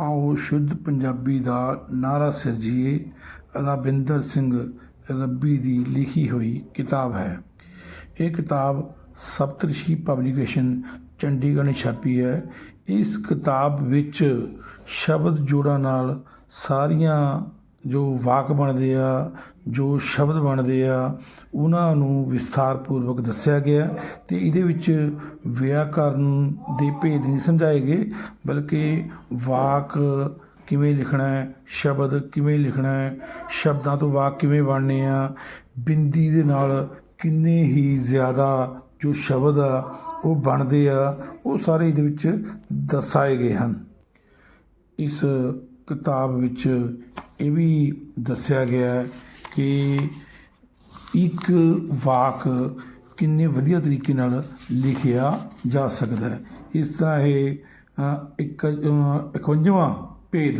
ਆਓ ਸ਼ੁੱਧ ਪੰਜਾਬੀ ਦਾ ਨਾਰਾ ਸਿਰਜੀਏ। ਰਵਿੰਦਰ ਸਿੰਘ ਰੱਬੀ ਦੀ ਲਿਖੀ ਹੋਈ ਕਿਤਾਬ ਹੈ। ਇਹ ਕਿਤਾਬ ਸਪਤਰਿਸ਼ੀ ਪਬਲੀਕੇਸ਼ਨ ਚੰਡੀਗੜ੍ਹ ਨੇ ਛਾਪੀ ਹੈ। ਇਸ ਕਿਤਾਬ ਵਿੱਚ ਸ਼ਬਦ ਜੋੜਾਂ ਨਾਲ ਸਾਰੀਆਂ ਜੋ ਵਾਕ ਬਣਦੇ ਆ, ਜੋ ਸ਼ਬਦ ਬਣਦੇ ਆ, ਉਹਨਾਂ ਨੂੰ ਵਿਸਥਾਰਪੂਰਵਕ ਦੱਸਿਆ ਗਿਆ ਤੇ ਇਹਦੇ ਵਿੱਚ ਵਿਆਕਰਨ ਦੇ ਭੇਦ ਨਹੀਂ ਸਮਝਾਏ ਗਏ, ਬਲਕਿ ਵਾਕ ਕਿਵੇਂ ਲਿਖਣਾ ਹੈ, ਸ਼ਬਦ ਕਿਵੇਂ ਲਿਖਣਾ ਹੈ, ਸ਼ਬਦਾਂ ਤੋਂ ਵਾਕ ਕਿਵੇਂ ਬਣਨੇ ਆ, ਬਿੰਦੀ ਦੇ ਨਾਲ ਕਿੰਨੇ ਹੀ ਜ਼ਿਆਦਾ ਜੋ ਸ਼ਬਦ ਆ, ਉਹ ਬਣਦੇ ਆ, ਉਹ ਸਾਰੇ ਇਹਦੇ ਵਿੱਚ ਦਰਸਾਏ ਗਏ ਹਨ। ਇਸ ਕਿਤਾਬ ਵਿੱਚ ਇਹ ਵੀ ਦੱਸਿਆ ਗਿਆ ਹੈ ਕਿ ਇੱਕ ਵਾਕ ਕਿੰਨੇ ਵਧੀਆ ਤਰੀਕੇ ਨਾਲ ਲਿਖਿਆ ਜਾ ਸਕਦਾ ਹੈ। ਇਸ ਤਰ੍ਹਾਂ ਇਹ ਅ, ਇੱਕ 51ਵਾਂ ਭੇਦ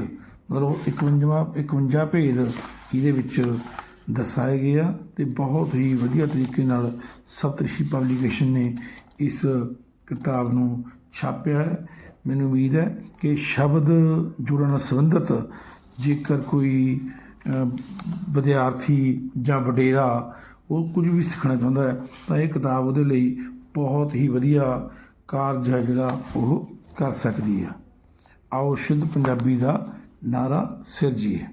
ਮਤਲਬ 51ਵਾਂ 51 ਭੇਦ ਇਹਦੇ ਵਿੱਚ ਦਰਸਾਏ ਗਏ ਆ ਤੇ ਬਹੁਤ ਹੀ ਵਧੀਆ ਤਰੀਕੇ ਨਾਲ ਸਪਤਰਿਸ਼ੀ ਪਬਲੀਕੇਸ਼ਨ ਨੇ ਇਸ ਕਿਤਾਬ ਨੂੰ ਛਾਪਿਆ ਹੈ। ਮੈਨੂੰ ਉਮੀਦ ਹੈ ਕਿ ਸ਼ਬਦ ਜੁੜਨ ਨਾਲ ਸੰਬੰਧਿਤ ਜੇਕਰ ਕੋਈ ਵਿਦਿਆਰਥੀ ਜਾਂ ਵਡੇਰਾ ਉਹ ਕੁਝ ਵੀ ਸਿੱਖਣਾ ਚਾਹੁੰਦਾ ਹੈ, ਤਾਂ ਇਹ ਕਿਤਾਬ ਉਹਦੇ ਲਈ ਬਹੁਤ ਹੀ ਵਧੀਆ ਕਾਰਜ ਹੈ ਜਿਹੜਾ ਉਹ ਕਰ ਸਕਦੀ ਹੈ। ਆਓ ਸ਼ੁੱਧ ਪੰਜਾਬੀ ਦਾ ਨਾਰਾ ਸਿਰਜੀਏ।